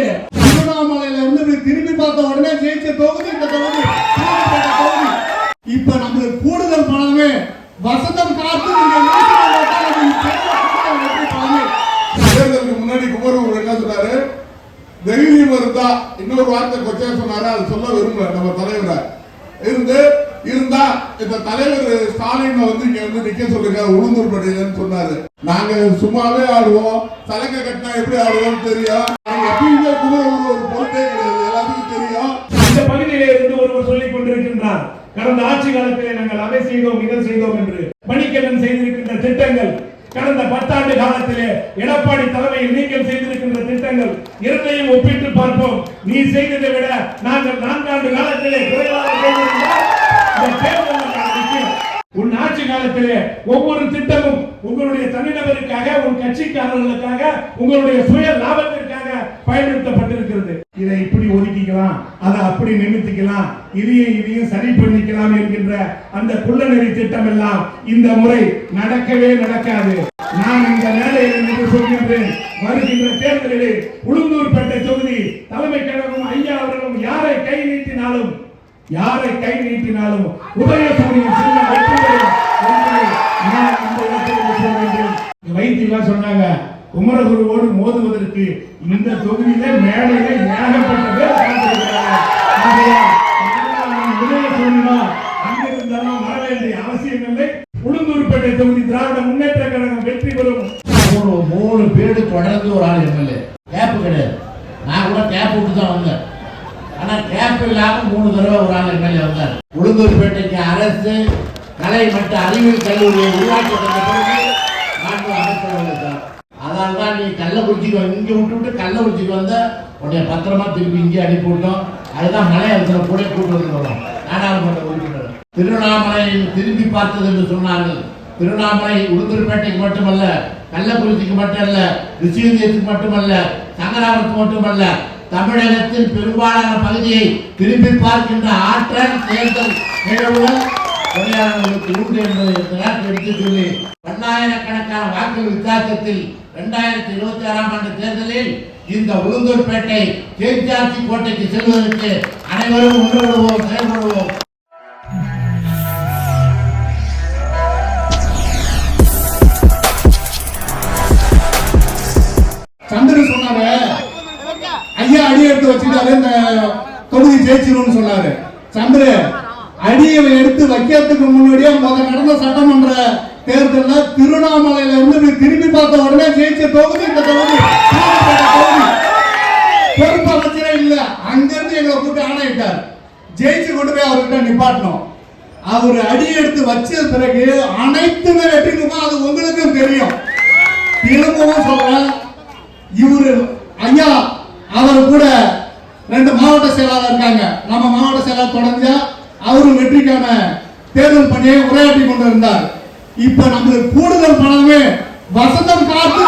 தொகுதி திருவண்ணாமலையில இருந்து திரும்பி பார்த்த உடனே ஜெயிச்ச தொகுதி இந்த தொகுதி. இப்ப நம்மளுக்கு கூடுதல் பணமே வசந்தம் காத்து நீங்க தேர்தலுக்கு முன்னாடி குமரகுரு என்ன சொன்னாரு தைரியம் இருந்தா இன்னொரு வார்த்தை கொச்சா சொன்னாரு அது சொல்ல விரும்பல நம்ம தலைவரை. இருந்து இருந்தா இந்த தலைவர் ஸ்டாலின் வந்து இங்க வந்து நிக்க சொல்லுங்க உளுந்தூர் படையிலன்னு சொன்னாரு. நாங்க சும்மாவே ஆடுவோம். தலைக்க கட்டினா எப்படி ஆடுவோம் தெரியும். குமரகுரு ஒரு பொருட்டே கிடையாது. எல்லாத்துக்கும் தெரியும். இந்த பகுதியிலே இருந்து ஒருவர் சொல்லிக் கொண்டிருக்கின்றார் கடந்த ஆட்சி காலத்திலே நாங்கள் அதை செய்தோம் இதை செய்தோம் என்று. மணிக்கண்ணன் செய்திருக்கின்ற திட்டங்கள் கடந்த பத்தாண்டு காலத்திலே எடப்பாடி தலைமையில் நீக்கம் செய்திருக்கின்ற திட்டங்கள் இரண்டையும் ஒப்பிட்டு பார்ப்போம். நீ செய்ததை விட நாங்கள் நான்காண்டு காலத்திலே குறைவாக உன் ஆட்சி காலத்திலே ஒவ்வொரு திட்டமும் உங்களுடைய தனிநபருக்காக உன் கட்சிக்காரர்களுக்காக உங்களுடைய சுய லாபத்தை பயன்படுத்தப்பட்டிருக்கிறது. இதை இப்படி ஒதுக்கிக்கலாம் அதை அப்படி நிமித்திக்கலாம் இதையும் இதையும் சரி பண்ணிக்கலாம் என்கின்ற அந்த குள்ளநெறி திட்டம் எல்லாம் இந்த முறை நடக்கவே நடக்காது. நான் இந்த வேலையில் என்று சொல்கின்றேன். வருகின்ற தேர்தலிலே உளுந்தூர்பேட்டை தொகுதி தலைமை கழகம் ஐயா அவர்களும் யாரை கை நீட்டினாலும் யாரை கை நீட்டினாலும் உதயசூரியன் சின்ன வெற்றி பெறும் நான் இந்த இடத்தில் சொல்கின்றேன் வைத்தியெல்லாம் சொன்னாங்க. குமரகுருவோடு மோதுவதற்கு இந்த தொகுதியில மேடையிலே ஏகப்பட்ட பேர் அங்கிருந்தாலும் வர வேண்டிய அவசியம் இல்லை. உளுந்தூர்பேட்டை தொகுதி திராவிட முன்னேற்ற கழகம் வெற்றி பெறும். மூணு மூணு பேடு தொடர்ந்து ஒரு ஆள் எம்எல்ஏ. கேப்பு கிடையாது. நான் கூட கேப் விட்டு தான் வந்தேன். ஆனா கேப் இல்லாம மூணு தடவை ஒரு ஆள் எம்எல்ஏ வந்தார். உளுந்தூர்பேட்டைக்கு அரசு கலை மற்றும் அறிவியல் கல்லூரியை உருவாக்கி தந்த பிறகு நான்கு அமைச்சரவை சார் அதனால தான் நீ இங்கே வந்து- விட்டு விட்டு கள்ளக்குறிச்சிக்கு வந்த உடனே பத்திரமா திருப்பி இங்கே அனுப்பி விட்டோம் அதுதான் மலையாளத்தில் கூட கூட்டு வந்துருக்கோம் நாடாளுமன்ற உறுப்பினர் திருவண்ணாமலையில் திரும்பி பார்த்தது என்று சொன்னார்கள். திருவண்ணாமலை உளுந்தூர்பேட்டைக்கு மட்டுமல்ல கள்ளக்குறிச்சிக்கு மட்டுமல்ல ரிஷிவந்தியத்துக்கு மட்டுமல்ல சங்கராமத்துக்கு மட்டுமல்ல தமிழகத்தின் பெரும்பாலான பகுதியை திரும்பி பார்க்கின்ற ஆற்றல் தேர்தல் நிகழ்வுகள் தொழிலாளர்களுக்கு உண்டு என்பதை இந்த எடுத்து சொல்லி பன்னாயிரக்கணக்கான வாக்கு வித்தியாசத்தில் இரண்டாயிரத்தி இருபத்தி ஆறாம் ஆண்டு தேர்தலில் இந்த உளுந்தூர்பேட்டை தேர்ச்சாட்சி கோட்டைக்கு செல்வதற்கு அனைவரும் ஒன்றுபடுவோம் செயல்படுவோம் சந்திரன் ஐயா அடி எடுத்து வச்சுட்டாரு தொகுதி ஜெயிச்சிரும்னு சொன்னாரு. சந்திர அடியை எடுத்து வைக்கிறதுக்கு முன்னாடியே முத நடந்த சட்டமன்ற தேர்தலில் திருவண்ணாமலையில இருந்து இப்படி திரும்பி பார்த்த உடனே ஜெயிச்ச தொகுதி இந்த தொகுதி சூரப்பேட்டை பொறுப்பு அமைச்சரே இல்ல. அங்கிருந்து எங்களை கூப்பிட்டு ஆணையிட்டார். ஜெயிச்சு கொண்டு போய் அவர்கிட்ட நிப்பாட்டணும். அவர் அடி எடுத்து வச்ச பிறகு அனைத்துமே வெற்றி அது உங்களுக்கும் தெரியும். திரும்பவும் சொல்றேன் இவரு ஐயா அவர் கூட ரெண்டு மாவட்ட செயலாளர் இருக்காங்க. நம்ம மாவட்ட செயலாளர் தொடர்ந்து அவரும் வெற்றிக்கான தேர்தல் பணியை உரையாற்றி கொண்டிருந்தார். இப்ப நம்மளுக்கு கூடுதல் பணமே வசந்தம் காத்து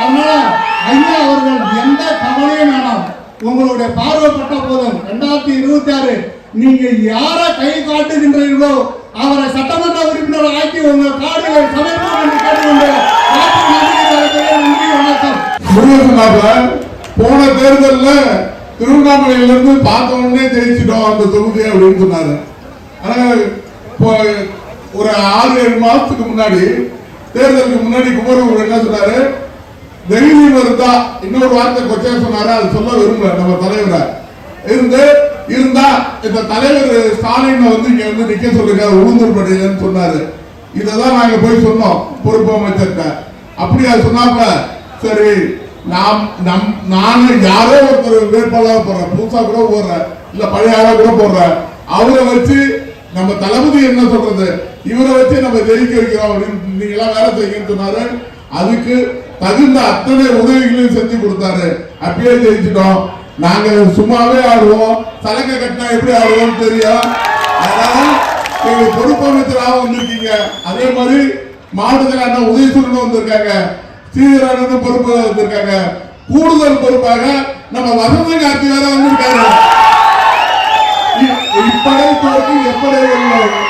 அதனால ஐயா அவர்கள் எந்த கவலையும் வேணாம். உங்களுடைய பார்வைப்பட்ட போதும். ரெண்டாயிரத்தி இருபத்தி ஆறு நீங்க யாரை கை காட்டுகின்றீர்களோ அவரை சட்டமன்ற உறுப்பினர் ஆக்கி உங்க கார்டுகளை சமர்ப்பம் என்று கேட்டுக்கொண்டு வணக்கம். போன தேர்தலில் திருவண்ணாமலையில இருந்து பார்த்த உடனே ஜெயிச்சிட்டோம் அந்த தொகுதி அப்படின்னு சொன்னாரு. ஆனா இப்போ ஒரு ஆறு ஏழு மாசத்துக்கு முன்னாடி தேர்தலுக்கு முன்னாடி குமரகுரு என்ன சொன்னாரு? தைரியம் இருந்தா இன்னொரு வார்த்தை கொச்சா சொன்னாரு? அது சொல்ல விரும்பல நம்ம தலைவரை. இருந்து இருந்தா இந்த தலைவர் ஸ்டாலின் வந்து இங்க வந்து நிக்க சொல்லுங்க உளுந்தூர் படையிலன்னு சொன்னாரு. இததான் நாங்க போய் சொன்னோம் பொறுப்பு அமைச்சர்கிட்ட. அப்படியா சொன்னாப்ப சரி நாம் நம் நானும் யாரோ ஒருத்தர் வேட்பாளராக போடுறேன் புதுசா கூட போடுறேன் இல்ல பழைய ஆளா கூட போடுறேன் அவரை வச்சு நம்ம தளபதி என்ன சொல்றது? இவரை வச்சு நம்ம ஜெயிக்க வைக்கிறோம் அப்படின்னு நீங்க எல்லாம் வேலை செய்யுங்கன்னு சொன்னாரு. அதுக்கு தகுந்த அத்தனை உதவிகளையும் செஞ்சு கொடுத்தாரு. அப்பயே ஜெயிச்சிட்டோம். நாங்க சும்மாவே ஆடுவோம். சலங்கை கட்டினா எப்படி ஆடுவோம்னு தெரியும். அதனால நீங்க பொறுப்பு அமைச்சராக வந்திருக்கீங்க அதே மாதிரி மாவட்டத்தில் அண்ணா சொல்லணும் வந்திருக்காங்க. ஸ்ரீதரன் பொறுப்பு வந்திருக்காங்க கூடுதல் பொறுப்பாக நம்ம வசந்த காட்சி வேற வந்திருக்காரு. இ- இப்படை தோற்று எப்படை வெல்லும்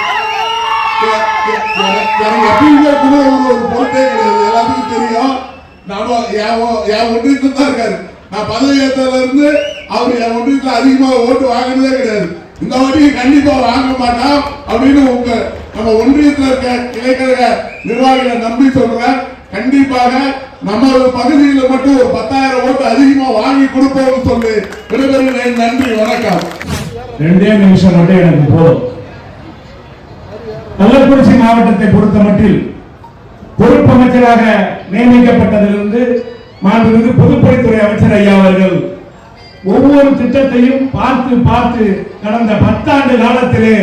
எப்பயுமே குமரகுரு ஒரு பொறுப்பே கிடையாது. எல்லாத்துக்கும் தெரியும். நாம என் ஒ- என் ஒன்றியத்துல தான் இருக்காரு. நான் பதவி ஏற்றதுல இருந்து அவர் என் ஒன்றியத்தில் அதிகமாக ஓட்டு வாங்கினதே கிடையாது. இந்த வாட்டி கண்டிப்பா வாங்க மாட்டான் அப்படின்னு உங்க நம்ம ஒன்றியத்தில் இருக்க கிளைக்கழக நிர்வாகிகளை நம்பி சொல்றேன். கண்டிப்பாக நம்ம பகுதியில மட்டும் ஒரு பத்தாயிரம் ஓட்டு அதிகமா வாங்கி கொடுப்போம் சொல்லி விடைபெறுகிறேன் நன்றி வணக்கம். ரெண்டே நிமிஷம் மட்டும் எனக்கு போதும். கள்ளக்குறிச்சி மாவட்டத்தை பொறுத்த மட்டில் பொறுப்பு அமைச்சராக நியமிக்கப்பட்டதிலிருந்து மாண்புமிகு பொதுப்பணித்துறை அமைச்சர் ஐயா அவர்கள் ஒவ்வொரு திட்டத்தையும் பார்த்து பார்த்து கடந்த பத்தாண்டு காலத்திலே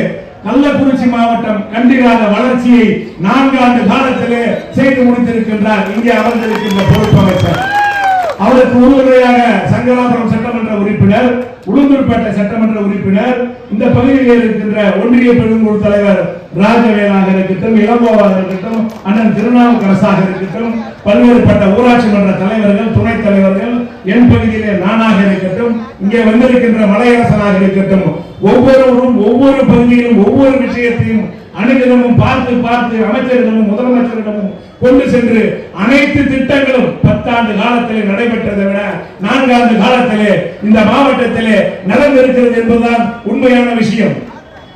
கள்ளக்குறிச்சி மாவட்டம் கண்டிராத வளர்ச்சியை நான்கு ஆண்டு காலத்திலே செய்து முடித்திருக்கின்றார் இங்கே அமர்ந்திருக்கின்ற பொறுப்பு அமைச்சர் அவருக்கு உறுதுணையாக சங்கராபுரம் சட்டமன்ற உறுப்பினர் உளுந்தூர்பேட்டை சட்டமன்ற உறுப்பினர் இந்த பகுதியில் இருக்கின்ற ஒன்றிய பெருங்குழு தலைவர் ராஜவேலாக இருக்கட்டும் இளங்கோவாக இருக்கட்டும் அண்ணன் திருநாவுக்கரசாக இருக்கட்டும் பல்வேறுபட்ட ஊராட்சி மன்ற தலைவர்கள் துணைத் தலைவர்கள் என் பகுதி இங்கே வந்திருக்கின்ற மலையரசனாக இருக்கட்டும் ஒவ்வொருவரும் ஒவ்வொரு பகுதியிலும் ஒவ்வொரு விஷயத்தையும் அனைவரிடமும் பார்த்து பார்த்து அமைச்சரிடமும் முதலமைச்சரிடமும் கொண்டு சென்று அனைத்து திட்டங்களும் பத்தாண்டு காலத்திலே நடைபெற்றதை விட நான்காண்டு காலத்திலே இந்த மாவட்டத்திலே நடந்திருக்கிறது என்பதுதான் உண்மையான விஷயம்.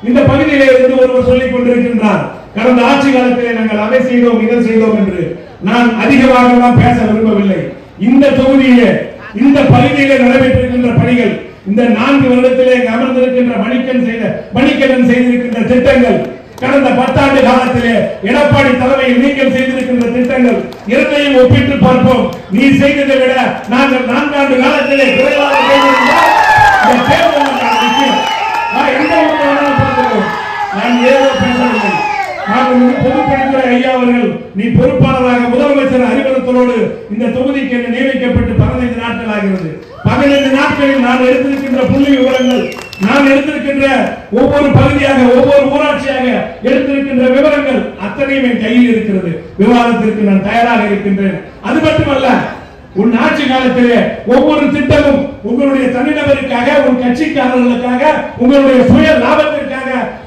இந்த பகுதியிலே இருந்து ஒருவர் சொல்லிக் கொண்டிருக்கின்றார் கடந்த ஆட்சி காலத்திலே நாங்கள் அதை செய்தோம் இதை செய்தோம் என்று. நான் அதிகமாக பேச விரும்பவில்லை. இந்த தொகுதியிலே இந்த பகுதியிலே நடைபெற்றிருக்கின்ற பணிகள் இந்த நான்கு வருடத்திலே அமர்ந்திருக்கின்ற மணிக்கன் செய்த மணிக்கண்ணன் செய்திருக்கின்ற திட்டங்கள் கடந்த பத்தாண்டு காலத்திலே எடப்பாடி தலைமையில் நீங்கள் செய்திருக்கின்ற திட்டங்கள் இரண்டையும் ஒப்பிட்டு பார்ப்போம். நீ செய்ததை விட நாங்கள் நான்காண்டு காலத்திலே குறைவாக செய்திருந்தால் பொதுப்பணித்துறை ஐயா அவர்கள். நீ பொறுப்பாளராக முதலமைச்சர் அறிவுறுத்தலோடு இந்த தொகுதிக்கு என்று நியமிக்கப்பட்டு பதினைந்து நாட்கள் ஆகிறது. பதினைந்து நாட்களில் நான் எடுத்திருக்கின்ற புள்ளி விவரங்கள் நான் எடுத்திருக்கின்ற ஒவ்வொரு பகுதியாக ஒவ்வொரு ஊராட்சியாக எடுத்திருக்கின்ற விவரங்கள் அத்தனையும் என் கையில் இருக்கிறது. விவாதத்திற்கு நான் தயாராக இருக்கின்றேன். அது மட்டுமல்ல உன் ஆட்சி காலத்திலே ஒவ்வொரு திட்டமும் உங்களுடைய தனிநபருக்காக உன் கட்சிக்காரர்களுக்காக உங்களுடைய சுய லாபத்தை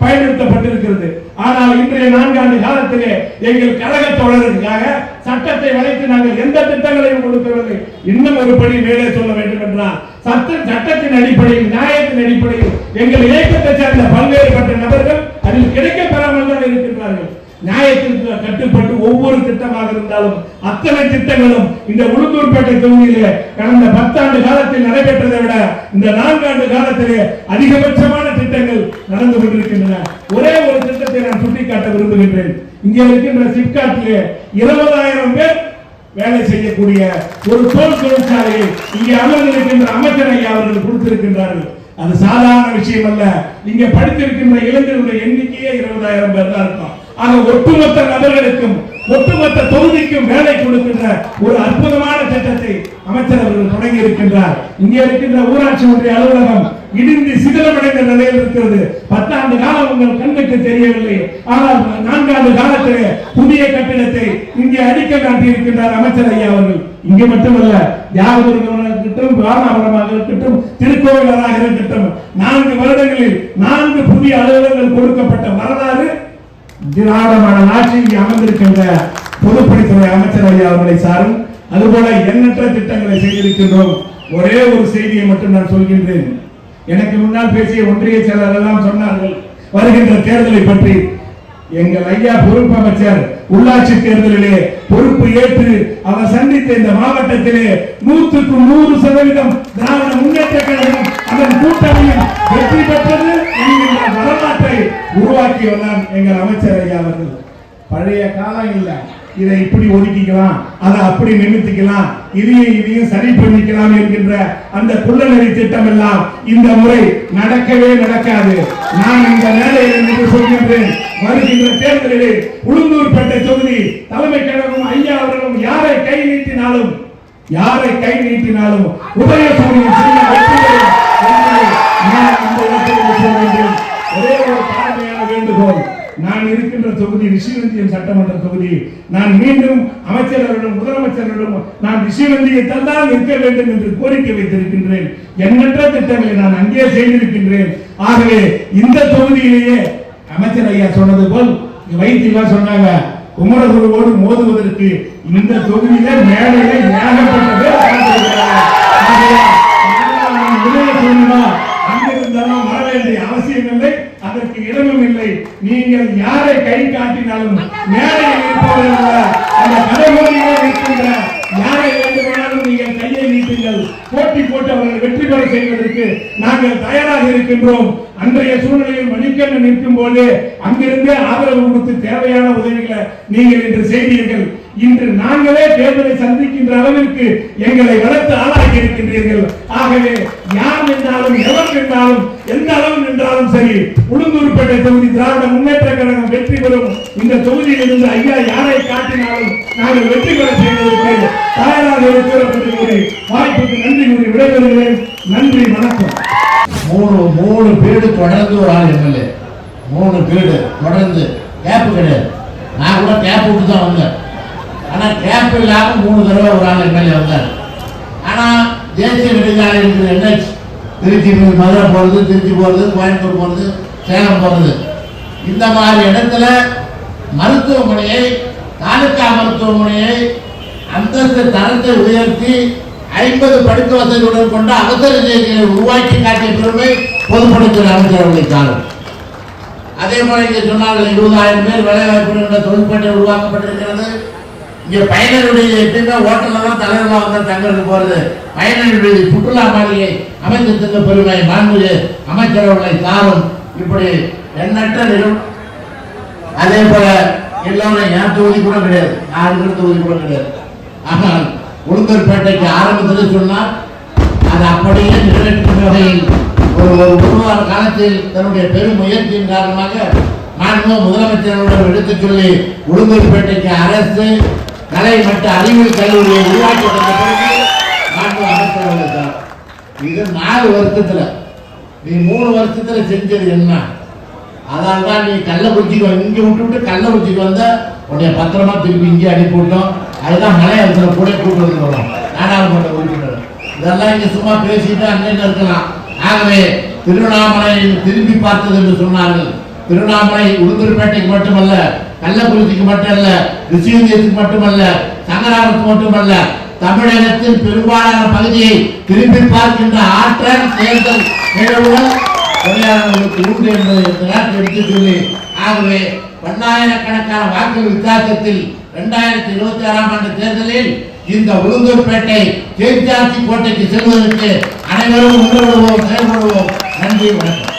பயன்படுத்தப்பட்டிருக்கிறது. ஆனால் இன்றைய நான்காண்டு காலத்திலே எங்கள் கழக தோழர்களுக்காக சட்டத்தை வளைத்து நாங்கள் எந்த திட்டங்களையும் கொடுக்கவில்லை. இன்னும் ஒரு படி மேலே சொல்ல வேண்டும் என்றால் சட்ட சட்டத்தின் அடிப்படையில் நியாயத்தின் அடிப்படையில் எங்கள் இயக்கத்தை சேர்ந்த பல்வேறுபட்ட நபர்கள் அதில் கிடைக்கப் பெறாமல் தான் இருக்கின்றார்கள். நியாயத்திற்கு கட்டுப்பட்டு ஒவ்வொரு திட்டமாக இருந்தாலும் அத்தனை திட்டங்களும் இந்த உளுந்தூர்பேட்டை தொகுதியிலே கடந்த பத்தாண்டு காலத்தில் நடைபெற்றதை விட இந்த நான்காண்டு காலத்திலே அதிகபட்சமான திட்டங்கள் நடந்து கொண்டிருக்கின்றன. ஒரே ஒரு திட்டத்தை நான் சுட்டிக்காட்ட விரும்புகின்றேன். இங்கே இருக்கின்ற சிப்காட்டிலே இருபதாயிரம் பேர் வேலை செய்யக்கூடிய ஒரு தோல் தொழிற்சாலையை இங்கே அமர்ந்திருக்கின்ற அமைச்சர் ஐயா அவர்கள் கொடுத்திருக்கின்றார்கள். அது சாதாரண விஷயம் அல்ல இங்கே படித்திருக்கின்ற இளைஞர்களுடைய எண்ணிக்கையே இருபதாயிரம் பேர் தான் இருக்கும். ஆக ஒட்டுமொத்த நபர்களுக்கும் ஒட்டுமொத்த தொகுதிக்கும் வேலை கொடுக்கின்ற ஒரு அற்புதமான திட்டத்தை அமைச்சர் அவர்கள் தொடங்கி இருக்கின்றார். இங்கே இருக்கின்ற ஊராட்சி ஒன்றிய அலுவலகம் இடிந்து சிதிலமடைந்த நிலையில் இருக்கிறது. பத்தாண்டு காலம் உங்கள் கண்ணுக்கு தெரியவில்லை. ஆனால் நான்காண்டு காலத்திலே புதிய கட்டிடத்தை இங்கே அடிக்கல் நாட்டி இருக்கின்றார் அமைச்சர் ஐயா அவர்கள். இங்கே மட்டுமல்ல யாவூர் இருக்கட்டும் ராமாபுரமாக இருக்கட்டும் திருக்கோவிலராக இருக்கட்டும் நான்கு வருடங்களில் நான்கு புதிய அலுவலகங்கள் கொடுக்கப்பட்ட வரலாறு திராவிடமான மாடல் ஆட்சி இங்கே அமர்ந்திருக்கின்ற பொதுப்பணித்துறை அமைச்சர் ஐயா அவர்களை சாரும். அதுபோல எண்ணற்ற திட்டங்களை செய்திருக்கின்றோம். ஒரே ஒரு செய்தியை மட்டும் நான் சொல்கின்றேன். எனக்கு முன்னால் பேசிய ஒன்றிய செயலர் எல்லாம் சொன்னார்கள். வருகின்ற தேர்தலை பற்றி எங்கள் ஐயா பொறுப்பு அமைச்சர் உள்ளாட்சி தேர்தலிலே பொறுப்பு ஏற்று அவர் சந்தித்த இந்த மாவட்டத்திலே நூற்றுக்கு நூறு சதவீதம் திராவிட முன்னேற்ற கழகம் அதன் கூட்டணியில் வெற்றி பெற்றது. வரலாற்றை உருவாக்கி வந்தார் எங்கள் அமைச்சர் ஐயா அவர்கள். பழைய காலம் இல்ல. இதை இப்படி ஒதுக்கிக்கலாம் அதை அப்படி நிமித்திக்கலாம் இதையும் இதையும் சரி பண்ணிக்கலாம் என்கின்ற அந்த குள்ளநெறி திட்டம் எல்லாம் இந்த முறை நடக்கவே நடக்காது. நான் இந்த மேடையில் சொல்கின்றேன். வருகின்ற தேர்தலிலே உளுந்தூர்பேட்டை தொகுதி தலைமை கழகம் ஐயா அவர்களும் யாரை கை நீட்டினாலும் யாரை கை நீட்டினாலும் உதயசூரியன் நான் இடத்தில் ஒரே ஒரு தாழ்மையான வேண்டுகோள். நான் இருக்கின்ற தொகுதி ரிஷிவந்தியம் சட்டமன்ற தொகுதி. நான் மீண்டும் அமைச்சர்களிடம் முதலமைச்சர்களிடம் நான் ரிஷிவந்தியத்தில் தான் இருக்க வேண்டும் என்று கோரிக்கை வைத்திருக்கின்றேன். எண்ணற்ற திட்டங்களை நான் அங்கே செய்திருக்கின்றேன். ஆகவே இந்த தொகுதியிலேயே அமைச்சர் ஐயா சொன்னது போல் வைத்தியா சொன்னாங்க குமரகுருவோடு மோதுவதற்கு இந்த தொகுதியில மேலையில ஏகப்பட்ட யாரை கை காட்டினாலும் மேலே இருப்பவர்கள் அந்த கடைகோடியிலே நிற்கின்ற யாரை வேண்டுமானாலும் நீங்கள் கையை நீட்டுங்கள். போட்டி போட்டு அவர்கள் வெற்றி பெற செய்வதற்கு நாங்கள் தயாராக இருக்கின்றோம். அன்றைய சூழ்நிலையில் மணிக்கண்ணன் நிற்கும் போது அங்கிருந்தே ஆதரவு கொடுத்து தேவையான உதவிகளை நீங்கள் இன்று செய்தீர்கள். நாங்களே தேர்தலை சந்திக்கின்ற அளவிற்கு எங்களை வளர்த்து ஆளாகி இருக்கின்றீர்கள். ஆகவே யார் நின்றாலும் எவர் நின்றாலும் எந்த அளவு நின்றாலும் சரி உளுந்தூர்பேட்டை தொகுதி திராவிட முன்னேற்ற கழகம் வெற்றி பெறும். இந்த தொகுதியில் இருந்து ஐயா யாரை காட்டினாலும் நாங்கள் வெற்றி பெற செய்வதற்கு தயாராக இருக்கிறோம் வாய்ப்புக்கு நன்றி கூறி விடைபெறுகிறேன். நன்றி வணக்கம். மூணு மூணு பேடு தொடர்ந்து ஒரு ஆள் எம்எல்ஏ. மூணு பேடு தொடர்ந்து. கேப்பு கிடையாது. நான் கூட கேப் விட்டு தான் வந்தேன். ஆனால் கேப் இல்லாமல் மூணு தடவை ஒரு ஆள் எம்எல்ஏ வந்தார். ஆனால் தேசிய நெடுஞ்சாலை இருக்கிற என்ஹெச் திருச்சி மதுரை போகிறது திருச்சி போகிறது கோயம்புத்தூர் போகிறது சேலம் போகிறது இந்த மாதிரி இடத்துல மருத்துவமனையை தாலுக்கா மருத்துவமனையை அந்தஸ்து தரத்தை உயர்த்தி ஐம்பது படுக்க வசதியுடன் கொண்ட அவசர சிகிச்சையை உருவாக்கி காட்டிய பெருமை பொதுப்பணித்துறை அமைச்சர் அவர்களை காணும் அதே போல இங்கே சொன்னார்கள் இருபதாயிரம் பேர் வேலை வாய்ப்பு என்ற தொழிற்பேட்டை உருவாக்கப்பட்டிருக்கிறது. இங்கே பயனருடைய எப்பயுமே ஹோட்டல்ல தான் தலைவர்களாக வந்து தங்களுக்கு போறது. பயனருடைய சுற்றுலா மாளிகை அமைத்து பெருமை மாண்புமிகு அமைச்சரவர்களை சாரும் இப்படி எண்ணற்ற நிலம் அதே போல எல்லாரும் என் தொகுதி கூட கிடையாது. நான் இருக்கிற தொகுதி கூட கிடையாது. ஆனால் உளுந்தூர்பேட்டைக்கு ஆரம்பத்தில் சொன்னால் அது அப்படியே நிறைவேற்றும் வகையில் ஒரு ஒரு ஒரு வார காலத்தில் தன்னுடைய பெரும் முயற்சியின் காரணமாக மாண்பு முதலமைச்சர் எடுத்துச் சொல்லி உளுந்தூர்பேட்டைக்கு அரசு கலை மற்றும் அறிவியல் கல்லூரியை உருவாக்கி வந்த பிறகு மாண்பு அமைச்சர் தான். இது நாலு வருஷத்தில் நீ மூணு வருஷத்தில் செஞ்சது என்ன? அதனால தான் நீ கள்ளக்குறிச்சிக்கு குச்சிக்கு இங்கே விட்டு விட்டு கள்ளக்குறிச்சிக்கு வந்த உன்னை பத்திரமா திருப்பி இங்கே அனுப்பி விட்டோம். அதுதான் மலையாளத்தில் கூட கூட்டு வந்துடும் நாடாளுமன்ற உறுப்பினர். இதெல்லாம் இங்கே சும்மா பேசிட்டு அங்கே இருக்கலாம். ஆகவே திருவண்ணாமலை திரும்பி பார்த்தது என்று சொன்னார்கள். திருவண்ணாமலை உளுந்தூர்பேட்டைக்கு மட்டுமல்ல கள்ளக்குறிச்சிக்கு மட்டுமல்ல ரிஷிவந்தியத்துக்கு மட்டுமல்ல சங்கராமத்துக்கு மட்டுமல்ல தமிழகத்தின் பெரும்பாலான பகுதியை திரும்பி பார்க்கின்ற ஆற்றல் தேர்தல் நிகழ்வுகள் தொழிலாளர்களுக்கு உண்டு என்பதை இந்த நாட்டில் எடுத்துச் ஆகவே பன்னாயிரக்கணக்கான வாக்கு வித்தியாசத்தில் இரண்டாயிரத்தி இருபத்தி ஆறாம் ஆண்டு தேர்தலில் இந்த உளுந்தூர்பேட்டை தேர்ச்சாட்சி கோட்டைக்கு செல்வதற்கு அனைவரும் ஒன்றுபடுவோம் செயல்படுவோம் நன்றி வணக்கம்.